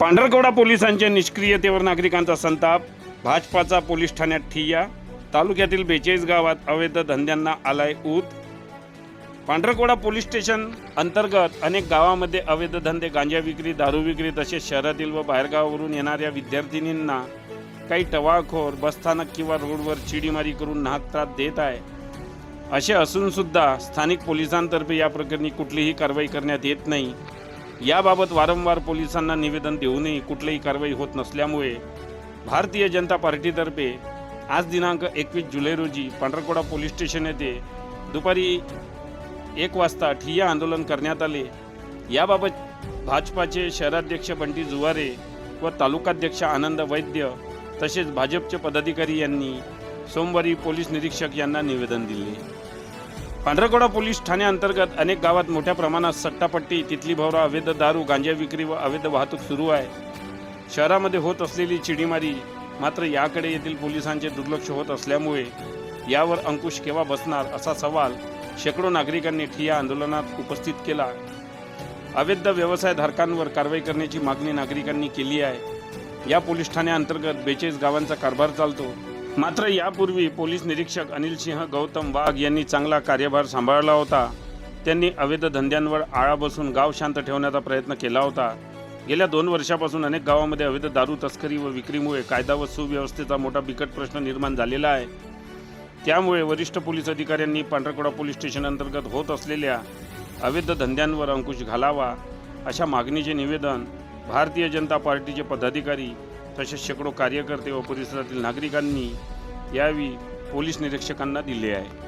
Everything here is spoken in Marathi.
पांढरकवडा पोलिसांच्या निष्क्रियतेवर नागरिकांचा संताप. भाजपाचा पोलीस ठाण्यात ठिय्या. तालुक्यातील बेचाळीस गावात अवैध धंद्यांना आलाय ऊत. पांढरकवडा पोलीस स्टेशन अंतर्गत अनेक गावामध्ये अवैध धंदे गांजा विक्री दारू विक्री तसेच शहरातील व बाहेरगावावरून येणाऱ्या विद्यार्थिनींना काही टवाळखोर बसस्थानक किंवा रोडवर चिडीमारी करून नाहक त्रास देत आहे. असे असूनसुद्धा स्थानिक पोलिसांतर्फे या प्रकरणी कुठलीही कारवाई करण्यात येत नाही. याबाबत वारंवार पोलिसांना निवेदन देऊनही कुठलीही कारवाई होत नसल्यामुळे भारतीय जनता पार्टीतर्फे आज दिनांक एकवीस जुलै रोजी पांढरकोडा पोलीस स्टेशन येथे दुपारी एक वाजता ठिय्या आंदोलन करण्यात आले. याबाबत भाजपाचे शहराध्यक्ष बंटी जुवारे व तालुकाध्यक्ष आनंद वैद्य तसेच भाजपचे पदाधिकारी यांनी सोमवारी पोलीस निरीक्षक यांना निवेदन दिले. पांढरकोडा पोलीस ठाण्याअंतर्गत अनेक गावात मोठ्या प्रमाणात सट्टापट्टी तिथली भवरा अवैध दारू गांजा विक्री व अवैध वाहतूक सुरू आहे. शहरामध्ये होत असलेली चिडीमारी मात्र याकडे येथील पोलिसांचे दुर्लक्ष होत असल्यामुळे यावर अंकुश केव्हा बसणार असा सवाल शेकडो नागरिकांनी ठिया आंदोलनात उपस्थित केला. अवैध व्यवसायधारकांवर कारवाई करण्याची मागणी नागरिकांनी केली आहे. या पोलीस ठाण्याअंतर्गत बेचाळीस गावांचा कारभार चालतो. मात्र यापूर्वी पोलीस निरीक्षक अनिल सिंह गौतम वाघ यांनी चांगला कार्यभार सांभाळला होता. त्यांनी अवैध धंद्यांवर आळा बसून गाव शांत ठेवण्याचा प्रयत्न केला होता. गेल्या दोन वर्षापासून अनेक गावामध्ये अवैध दारू तस्करी व विक्रीमुळे कायदा व सुव्यवस्थेचा मोठा बिकट प्रश्न निर्माण झालेला आहे. त्यामुळे वरिष्ठ पोलीस अधिकाऱ्यांनी पांढरकोडा पोलीस स्टेशन अंतर्गत होत असलेल्या अवैध धंद्यांवर अंकुश घालावा अशा मागणीचे निवेदन भारतीय जनता पार्टीचे पदाधिकारी तसेच शेकडो कार्यकर्ते व परिसरातील नागरिकांनी यावेळी पोलीस निरीक्षकांना दिले आहे.